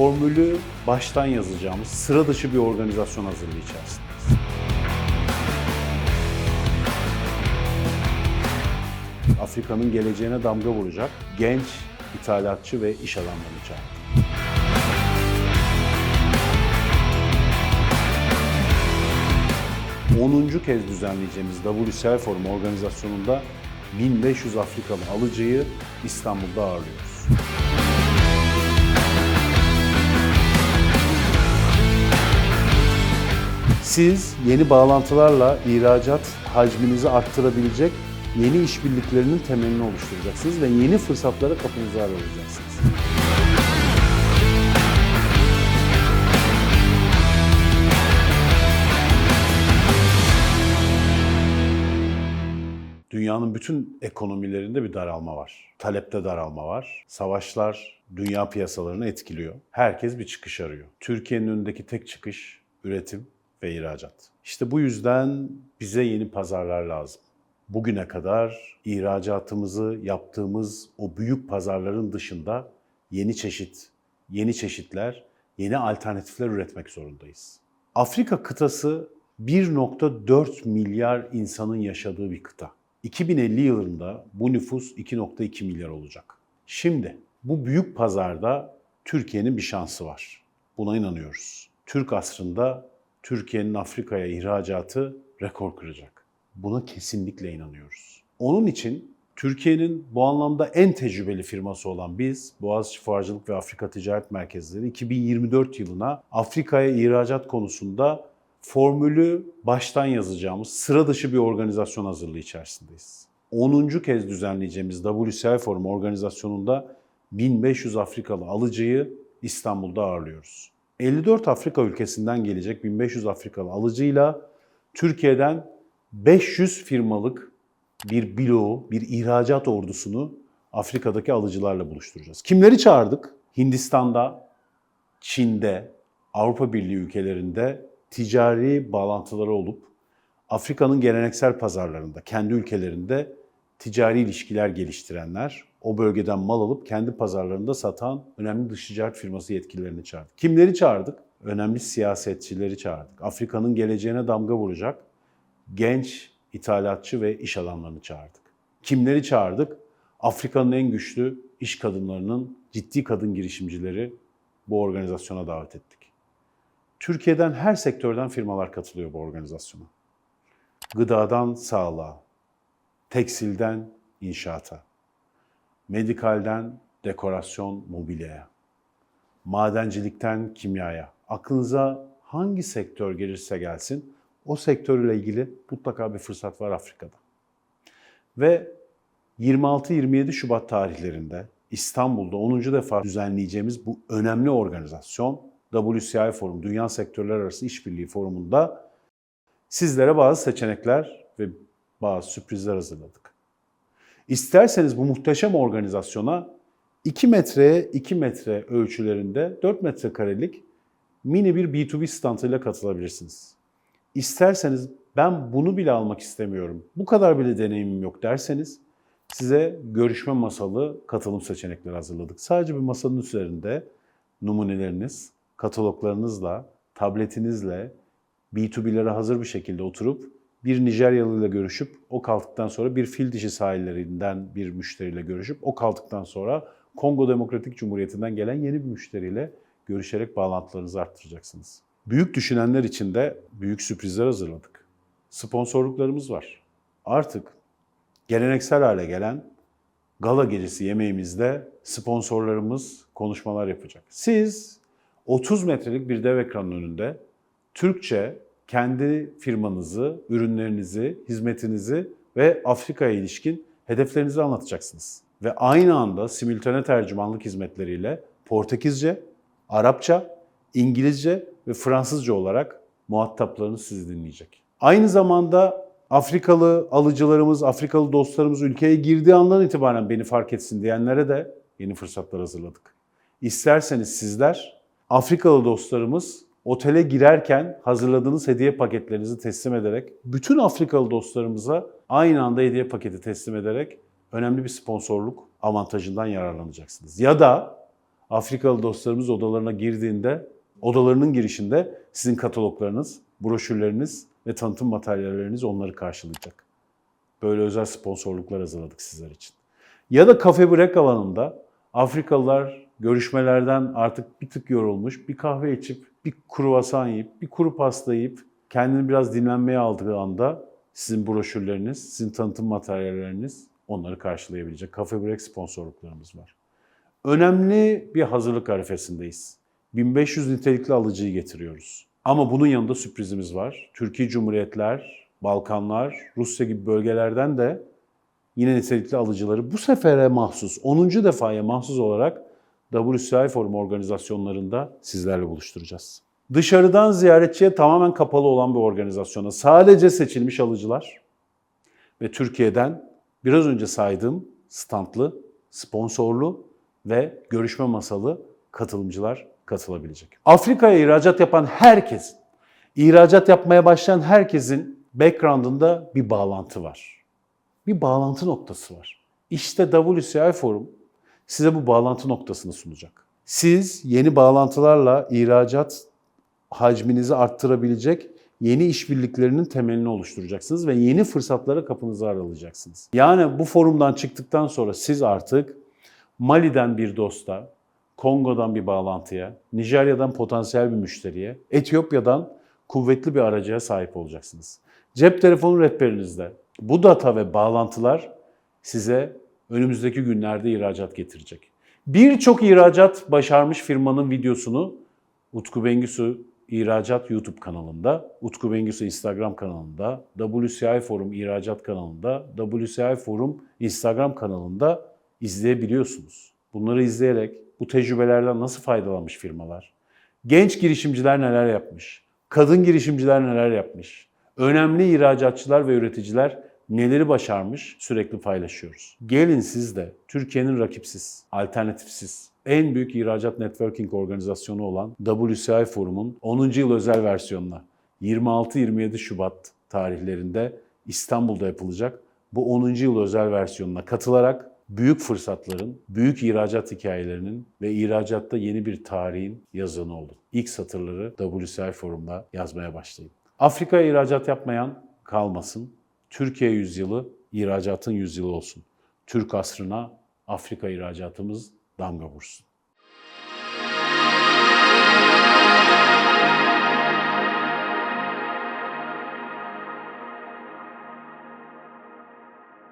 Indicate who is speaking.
Speaker 1: formülü baştan yazacağımız sıra dışı bir organizasyon hazırlığı içerisindeyiz. Afrika'nın geleceğine damga vuracak genç ithalatçı ve iş adamlarını çağırdık. ...10. kez düzenleyeceğimiz WCI Forum organizasyonunda 1500 Afrikalı alıcıyı İstanbul'da ağırlıyoruz. Siz yeni bağlantılarla ihracat hacminizi arttırabilecek yeni işbirliklerinin temelini oluşturacaksınız ve yeni fırsatlara kapınızı aralayacaksınız. Dünyanın bütün ekonomilerinde bir daralma var. Talepte daralma var. Savaşlar dünya piyasalarını etkiliyor. Herkes bir çıkış arıyor. Türkiye'nin önündeki tek çıkış üretim ve ihracat. İşte bu yüzden bize yeni pazarlar lazım. Bugüne kadar ihracatımızı yaptığımız o büyük pazarların dışında yeni çeşit, yeni çeşitler, yeni alternatifler üretmek zorundayız. Afrika kıtası 1.4 milyar insanın yaşadığı bir kıta. 2050 yılında bu nüfus 2.2 milyar olacak. Şimdi bu büyük pazarda Türkiye'nin bir şansı var. Buna inanıyoruz. Türk asrında Türkiye'nin Afrika'ya ihracatı rekor kıracak. Buna kesinlikle inanıyoruz. Onun için Türkiye'nin bu anlamda en tecrübeli firması olan biz, Boğaziçi Fuarcılık ve Afrika Ticaret Merkezleri 2024 yılına Afrika'ya ihracat konusunda formülü baştan yazacağımız sıra dışı bir organizasyon hazırlığı içerisindeyiz. 10. kez düzenleyeceğimiz WCI Forum organizasyonunda 1500 Afrikalı alıcıyı İstanbul'da ağırlıyoruz. 54 Afrika ülkesinden gelecek 1500 Afrikalı alıcıyla Türkiye'den 500 firmalık bir bloğu, bir ihracat ordusunu Afrika'daki alıcılarla buluşturacağız. Kimleri çağırdık? Hindistan'da, Çin'de, Avrupa Birliği ülkelerinde ticari bağlantıları olup Afrika'nın geleneksel pazarlarında, kendi ülkelerinde ticari ilişkiler geliştirenler, o bölgeden mal alıp kendi pazarlarında satan önemli dış ticaret firması yetkililerini çağırdık. Kimleri çağırdık? Önemli siyasetçileri çağırdık. Afrika'nın geleceğine damga vuracak genç ithalatçı ve iş adamlarını çağırdık. Kimleri çağırdık? Afrika'nın en güçlü iş kadınlarının ciddi kadın girişimcileri bu organizasyona davet ettik. Türkiye'den her sektörden firmalar katılıyor bu organizasyona. Gıdadan sağlığa, tekstilden inşaata, medikalden dekorasyon mobilyaya, madencilikten kimyaya. Aklınıza hangi sektör gelirse gelsin o sektörle ilgili mutlaka bir fırsat var Afrika'da. Ve 26-27 Şubat tarihlerinde İstanbul'da 10. defa düzenleyeceğimiz bu önemli organizasyon WCI Forum, Dünya Sektörler Arası İşbirliği Forumu'nda sizlere bazı seçenekler ve bazı sürprizler hazırladık. İsterseniz bu muhteşem organizasyona 2 metreye 2 metre ölçülerinde 4 metrekarelik mini bir B2B standıyla katılabilirsiniz. İsterseniz ben bunu bile almak istemiyorum, bu kadar bile deneyimim yok derseniz size görüşme masalı katılım seçenekleri hazırladık. Sadece bir masanın üzerinde numuneleriniz, kataloglarınızla, tabletinizle B2B'lere hazır bir şekilde oturup bir Nijeryalı ile görüşüp o kalktıktan sonra bir fil dişi sahillerinden bir müşteriyle görüşüp o kalktıktan sonra Kongo Demokratik Cumhuriyeti'nden gelen yeni bir müşteriyle görüşerek bağlantılarınızı arttıracaksınız. Büyük düşünenler için de büyük sürprizler hazırladık. Sponsorluklarımız var. Artık geleneksel hale gelen gala gecesi yemeğimizde sponsorlarımız konuşmalar yapacak. Siz 30 metrelik bir dev ekranın önünde Türkçe kendi firmanızı, ürünlerinizi, hizmetinizi ve Afrika'ya ilişkin hedeflerinizi anlatacaksınız. Ve aynı anda simültane tercümanlık hizmetleriyle Portekizce, Arapça, İngilizce ve Fransızca olarak muhataplarınız sizi dinleyecek. Aynı zamanda Afrikalı alıcılarımız, Afrikalı dostlarımız ülkeye girdiği andan itibaren beni fark etsin diyenlere de yeni fırsatlar hazırladık. İsterseniz sizler Afrikalı dostlarımız otele girerken hazırladığınız hediye paketlerinizi teslim ederek bütün Afrikalı dostlarımıza aynı anda hediye paketi teslim ederek önemli bir sponsorluk avantajından yararlanacaksınız. Ya da Afrikalı dostlarımız odalarına girdiğinde, odalarının girişinde sizin kataloglarınız, broşürleriniz ve tanıtım materyalleriniz onları karşılayacak. Böyle özel sponsorluklar hazırladık sizler için. Ya da kafe break alanında Afrikalılar görüşmelerden artık bir tık yorulmuş, bir kahve içip, bir kruvasan yiyip, bir kuru pasta yiyip kendini biraz dinlenmeye aldığı anda sizin broşürleriniz, sizin tanıtım materyalleriniz onları karşılayabilecek. Cafe Break sponsorluklarımız var. Önemli bir hazırlık arifesindeyiz. 1500 nitelikli alıcıyı getiriyoruz. Ama bunun yanında sürprizimiz var. Türkiye Cumhuriyetler, Balkanlar, Rusya gibi bölgelerden de yine nitelikli alıcıları bu sefere mahsus, 10. defaya mahsus olarak WCI Forum organizasyonlarında sizlerle buluşturacağız. Dışarıdan ziyaretçiye tamamen kapalı olan bir organizasyona sadece seçilmiş alıcılar ve Türkiye'den biraz önce saydığım standlı, sponsorlu ve görüşme masalı katılımcılar katılabilecek. Afrika'ya ihracat yapan herkesin, ihracat yapmaya başlayan herkesin background'ında bir bağlantı var. Bir bağlantı noktası var. İşte WCI Forum size bu bağlantı noktasını sunacak. Siz yeni bağlantılarla ihracat hacminizi arttırabilecek yeni işbirliklerinin temelini oluşturacaksınız ve yeni fırsatlara kapınızı aralayacaksınız. Yani bu forumdan çıktıktan sonra siz artık Mali'den bir dosta, Kongo'dan bir bağlantıya, Nijerya'dan potansiyel bir müşteriye, Etiyopya'dan kuvvetli bir aracıya sahip olacaksınız. Cep telefonu rehberinizde bu data ve bağlantılar size önümüzdeki günlerde ihracat getirecek. Birçok ihracat başarmış firmanın videosunu Utku Bengisu İhracat YouTube kanalında, Utku Bengisu Instagram kanalında, WCI Forum İhracat kanalında, WCI Forum Instagram kanalında izleyebiliyorsunuz. Bunları izleyerek bu tecrübelerden nasıl faydalanmış firmalar, genç girişimciler neler yapmış, kadın girişimciler neler yapmış, önemli ihracatçılar ve üreticiler neleri başarmış sürekli paylaşıyoruz. Gelin siz de Türkiye'nin rakipsiz, alternatifsiz, en büyük ihracat networking organizasyonu olan WCI Forum'un 10. yıl özel versiyonuna 26-27 Şubat tarihlerinde İstanbul'da yapılacak bu 10. yıl özel versiyonuna katılarak büyük fırsatların, büyük ihracat hikayelerinin ve ihracatta yeni bir tarihin yazanı olun. İlk satırları WCI Forum'da yazmaya başlayın. Afrika'ya ihracat yapmayan kalmasın. Türkiye yüzyılı ihracatın yüzyılı olsun. Türk asrına Afrika ihracatımız damga vursun.